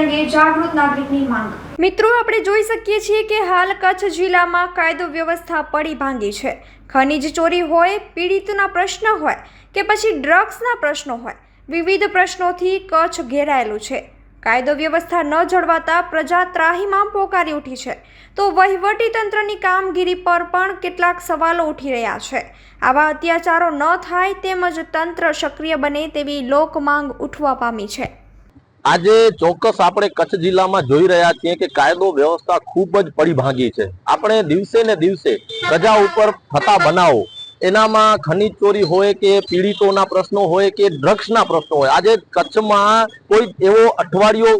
અંગે જાગૃત નાગરિકની માંગ. મિત્રો, આપણે જોઈ શકીએ છીએ કે હાલ કચ્છ જિલ્લામાં કાયદો વ્યવસ્થા પડી ભાંગી છે. ખનીજ ચોરી હોય, પીડિતના પ્રશ્ન હોય કે પછી ડ્રગ્સના પ્રશ્નો હોય, વિવિધ પ્રશ્નોથી કચ્છ ઘેરાયેલું છે. કાયદો વ્યવસ્થા ન જળવાતા પ્રજા ત્રાહીમામ પોકારી ઉઠી છે. તો વહીવટી તંત્રની કામગીરી પર પણ કેટલાક સવાલો ઉઠી રહ્યા છે. આવા અત્યાચારો ન થાય તેમજ તંત્ર સક્રિય બને તેવી લોકમાંગ ઉઠવા પામી છે. આજે ચોક્કસ આપણે કચ્છ જિલ્લામાં જોઈ રહ્યા છીએ કે કાયદો વ્યવસ્થા ખૂબ જ પડી ભાંગી છે. આપણે દિવસે ને દિવસે પ્રજા ઉપર થતા બનાવો એનામાં ખનીજ ચોરી હોય કે પીડિતોના પ્રશ્નો હોય કે ડ્રગ્સના પ્રશ્નો હોય. આજે કચ્છમાં કોઈ એવો અઠવાડિયો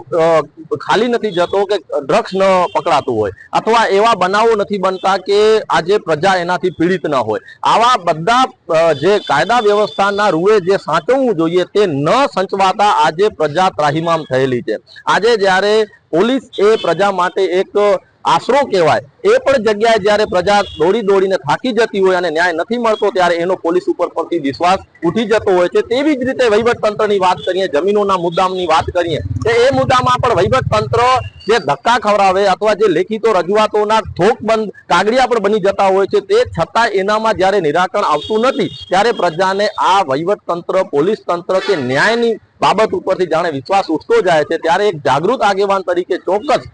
ખાલી નથી જતો કે ડ્રગ્સ ન પકડાતું હોય અથવા એવા બનાવો નથી બનતા કે આજે પ્રજા એનાથી પીડિત ન હોય. આવા બધા જે કાયદા વ્યવસ્થાના રૂએ જે સાચવવું જોઈએ તે ન સંચવાતા આજે પ્રજા ત્રાહિમામ થયેલી છે. આજે જ્યારે પોલીસ એ પ્રજા માટે એક આશરો કહેવાય. એ પણ જગ્યાએ જ્યારે પ્રજા દોડી દોડીને થાકી જતી હોય અને ન્યાય નથી મળતો ત્યારે એનો પોલીસ ઉપર પરથી વિશ્વાસ ઉઠી જતો હોય છે. તેવી જ રીતે વહીવટ તંત્રની વાત કરીએ, જમીનોના મુદ્દાની વાત કરીએ, તો એ મુદ્દામાં પણ વહીવટતંત્ર જે ધક્કા ખવડાવે અથવા જે લેખિતો રજૂઆતોના થોકબંધ કાગડિયા પણ બની જતા હોય છે, તે છતાં એનામાં જ્યારે નિરાકરણ આવતું નથી, ત્યારે પ્રજાને આ વહીવટ તંત્ર પોલીસ તંત્ર કે ન્યાયની બાબત ઉપરથી જાણે વિશ્વાસ ઉઠતો જાય છે. ત્યારે એક જાગૃત આગેવાન તરીકે ચોક્કસ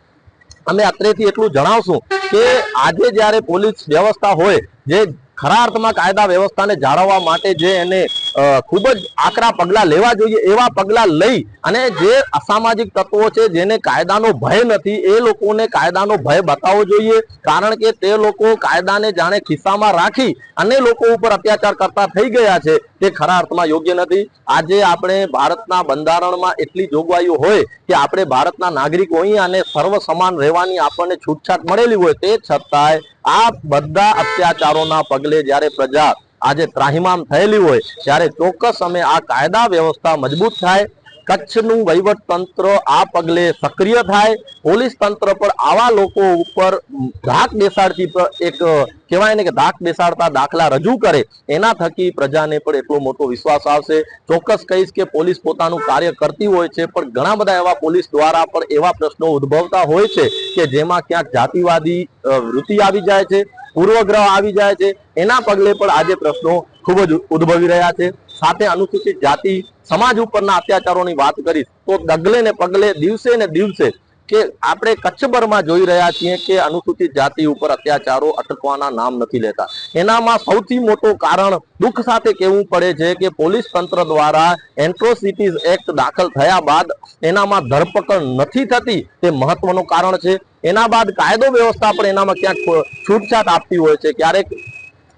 અમે અત્રેથી એટલું જણાવશું કે આજે જ્યારે પોલીસ વ્યવસ્થા હોય, જે ખરા અર્થમાં કાયદા વ્યવસ્થાને જાળવવા માટે જે એને ખૂબ જ આકરા પગલાં લેવા જોઈએ એવા પગલાં લઈ અને જે અસામાજિક તત્વો છે જેને કાયદાનો ભય નથી, એ લોકોને કાયદાનો ભય બતાવવો જોઈએ. કારણ કે તે લોકો કાયદાને જાણે ખિસ્સામાં રાખી અને લોકો ઉપર અત્યાચાર કરતા થઈ ગયા છે તે ખરા અર્થમાં યોગ્ય નથી. આજે આપણે ભારતના બંધારણમાં એટલી જોગવાઈઓ હોય કે આપણે ભારતના નાગરિક હોઈએ અને સર્વ સમાન રહેવાની આપણને છૂટછાટ મળેલી હોય તે છતાંય આ બધા અત્યાચારોના પગલે જ્યારે પ્રજા આજે ત્રાહિમામ થયેલી હોય, ત્યારે ચોક્કસ અમે આ કાયદા વ્યવસ્થા મજબૂત થાય, કચ્છનું વહીવટ તંત્ર આ પગલે સક્રિય થાય, પોલીસ તંત્ર પર આવા લોકો ઉપર ધાક બેસાડતી પ- એક, કહેવાય ને કે ધાક બેસાડતા દાખલા રજૂ કરે, એના થકી પ્રજાને પણ એટલો મોટો વિશ્વાસ આવશે. ચોક્કસ કહીશ કે પોલીસ પોતાનું કાર્ય કરતી હોય છે, પણ ઘણા બધા એવા પોલીસ દ્વારા પણ એવા પ્રશ્નો ઉદ્ભવતા હોય છે કે જેમાં ક્યાંક જાતિવાદી વૃત્તિ આવી જાય છે. પૂર્વગ્રહ આવી જાય છે. એના પગલે પણ આજે પ્રશ્નો ખૂબ જ ઉદ્ભવી રહ્યા છે. સાથે અનુસૂચિત જાતિ, સમાજ ઉપરના અત્યાચારોની વાત કરીશ, તો ડગલે ને પગલે દિવસે ને દિવસે કે આપણે કચ્છભરમાં જોઈ રહ્યા છીએ કે અનુસૂચિત જાતિ ઉપર અત્યાચારો અટકવાના નામ નથી લેતા. એનામાં સૌથી મોટું કારણ દુઃખ સાથે કહેવું પડે છે કે પોલીસ તંત્ર દ્વારા એન્ટ્રોસિટીઝ એક્ટ દાખલ થયા બાદ એનામાં ધરપકડ નથી થતી. તે મહત્વનું કારણ છે. એના બાદ કાયદો વ્યવસ્થા પણ એનામાં ક્યાંક છૂટછાટ આપતી હોય છે. ક્યારેક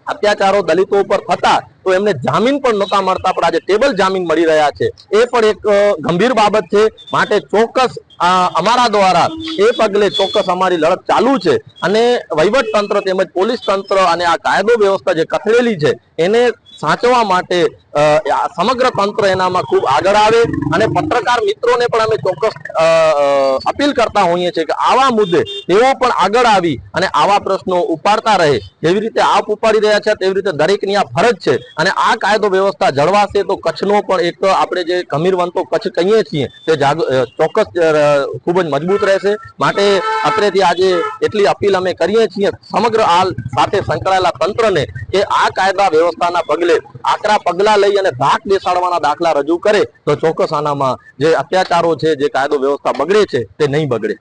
અત્યાચારો દલિતો ઉપર થતા તો એમને જામીન પણ નહોતા મળતા, પણ આજે ટેબલ જામીન મળી રહ્યા છે. એ પણ એક ગંભીર બાબત છે. માટે ચોક્કસ અમારા દ્વારા એ પગલે ચોક્કસ અમારી લડત ચાલુ છે. અને વહીવટ તંત્ર તેમજ પોલીસ તંત્ર અને આ કાયદો વ્યવસ્થા જે કથળેલી છે, એને સાચવા માટે સમગ્ર તંત્ર એનામાં ખૂબ આગળ આવે. અને પત્રકાર મિત્રોને પણ અમે ચોક્કસ અપીલ કરતા હોઈએ છીએ કે આવા મુદ્દે તેઓ પણ આગળ આવી અને આવા પ્રશ્નો ઉપાડતા રહે. જેવી રીતે આપ ઉપાડી રહ્યા છે, તેવી રીતે દરેકની આ ફરજ છે. અને આ કાયદો વ્યવસ્થા જળવાશે તો કચ્છનો પણ એક આપણે જે ગંભીરવંતો કચ્છ કહીએ છીએ, તે ચોક્કસ ખૂબ જ મજબૂત રહેશે. માટે અત્રેથી આજે એટલી અપીલ અમે કરીએ છીએ સમગ્ર આ સાથે સંકળાયેલા તંત્રને કે આ કાયદા વ્યવસ્થાના પગલે આકરા પગલા લઈ અને ધાક બેસાડવાના દાખલા રજૂ કરે તો ચોક્કસ આનામાં જે અત્યાચારો છે, જે કાયદો વ્યવસ્થા બગડે છે, તે નહીં બગડે.